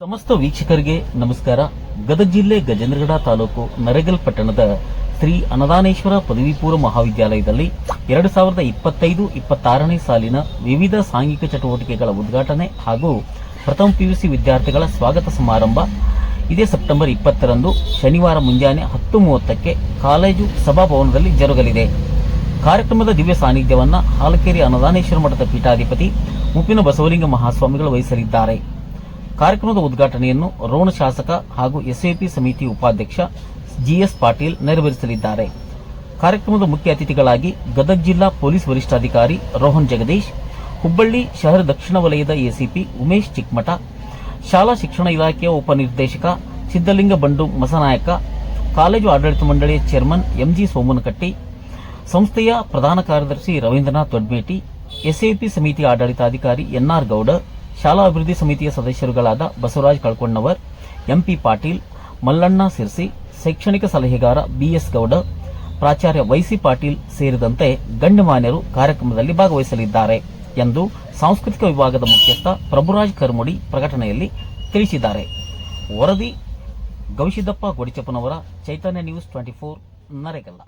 ಸಮಸ್ತ ವೀಕ್ಷಕರಿಗೆ ನಮಸ್ಕಾರ. ಗದಗ ಜಿಲ್ಲೆ ಗಜೇಂದ್ರಗಡ ತಾಲೂಕು ನರೇಗಲ್ ಪಟ್ಟಣದ ಶ್ರೀ ಅನದಾನೇಶ್ವರ ಪದವಿ ಪೂರ್ವ ಮಹಾವಿದ್ಯಾಲಯದಲ್ಲಿ ಎರಡು ಸಾವಿರದ ಇಪ್ಪತ್ತೈದು ಇಪ್ಪತ್ತಾರನೇ ಸಾಲಿನ ವಿವಿಧ ಸಾಂಘಿಕ ಚಟುವಟಿಕೆಗಳ ಉದ್ಘಾಟನೆ ಹಾಗೂ ಪ್ರಥಮ ಪಿಯುಸಿ ವಿದ್ಯಾರ್ಥಿಗಳ ಸ್ವಾಗತ ಸಮಾರಂಭ. ಇದೇ ಸೆಪ್ಟೆಂಬರ್ ಇಪ್ಪತ್ತರಂದು ಶನಿವಾರ ಮುಂಜಾನೆ ಹತ್ತು ಮೂವತ್ತಕ್ಕೆ ಕಾಲೇಜು ಸಭಾಭವನದಲ್ಲಿ ಜರುಗಲಿದೆ. ಕಾರ್ಯಕ್ರಮದ ದಿವ್ಯ ಸಾನ್ನಿಧ್ಯವನ್ನು ಹಾಲಕೇರಿ ಅನದಾನೇಶ್ವರ ಮಠದ ಪೀಠಾಧಿಪತಿ ಮುಪ್ಪಿನ ಬಸವಲಿಂಗ ಮಹಾಸ್ವಾಮಿಗಳು ವಹಿಸಲಿದ್ದಾರೆ. ಕಾರ್ಯಕ್ರಮದ ಉದ್ಘಾಟನೆಯನ್ನು ರೋಣ ಶಾಸಕ ಹಾಗೂ ಎಸ್ಎಪಿ ಸಮಿತಿ ಉಪಾಧ್ಯಕ್ಷ ಜಿಎಸ್ ಪಾಟೀಲ್ ನೆರವೇರಿಸಲಿದ್ದಾರೆ. ಕಾರ್ಯಕ್ರಮದ ಮುಖ್ಯ ಅತಿಥಿಗಳಾಗಿ ಗದಗ ಜಿಲ್ಲಾ ಪೊಲೀಸ್ ವರಿಷ್ಠಾಧಿಕಾರಿ ರೋಹನ್ ಜಗದೀಶ್, ಹುಬ್ಬಳ್ಳಿ ಶಹರ ದಕ್ಷಿಣ ವಲಯದ ಎಸಿಪಿ ಉಮೇಶ್ ಚಿಕ್ಕಮಠ, ಶಾಲಾ ಶಿಕ್ಷಣ ಇಲಾಖೆಯ ಉಪನಿರ್ದೇಶಕ ಸಿದ್ದಲಿಂಗ ಬಂಡು ಮಸನಾಯಕ, ಕಾಲೇಜು ಆಡಳಿತ ಮಂಡಳಿಯ ಚೇರ್ಮನ್ ಎಂಜಿ ಸೋಮನಕಟ್ಟಿ, ಸಂಸ್ಥೆಯ ಪ್ರಧಾನ ಕಾರ್ಯದರ್ಶಿ ರವೀಂದ್ರನಾಥ್ ದೊಡ್ಮೇಟಿ ಎಸ್ಎಪಿ ಸಮಿತಿ ಆಡಳಿತಾಧಿಕಾರಿ ಎನ್ಆರ್ ಗೌಡ ಶಾಲಾ ಅಭಿವೃದ್ಧಿ ಸಮಿತಿಯ ಸದಸ್ಯರುಗಳಾದ ಬಸವರಾಜ್ ಕಳ್ಕೊಂಡವರ್ ಎಂಪಿ ಪಾಟೀಲ್, ಮಲ್ಲಣ್ಣ ಸಿರ್ಸಿ, ಶೈಕ್ಷಣಿಕ ಸಲಹೆಗಾರ ಬಿಎಸ್ ಗೌಡ, ಪ್ರಾಚಾರ್ಯ ವೈಸಿ ಪಾಟೀಲ್ ಸೇರಿದಂತೆ ಗಣ್ಯಮಾನ್ಯರು ಕಾರ್ಯಕ್ರಮದಲ್ಲಿ ಭಾಗವಹಿಸಲಿದ್ದಾರೆ ಎಂದು ಸಾಂಸ್ಕೃತಿಕ ವಿಭಾಗದ ಮುಖ್ಯಸ್ಥ ಪ್ರಭುರಾಜ್ ಕರ್ಮುಡಿ ಪ್ರಕಟಣೆಯಲ್ಲಿ ತಿಳಿಸಿದ್ದಾರೆ. ವರದಿ Gavisiddappa Godichappanavara, Chaitanya news twenty four, Naregal.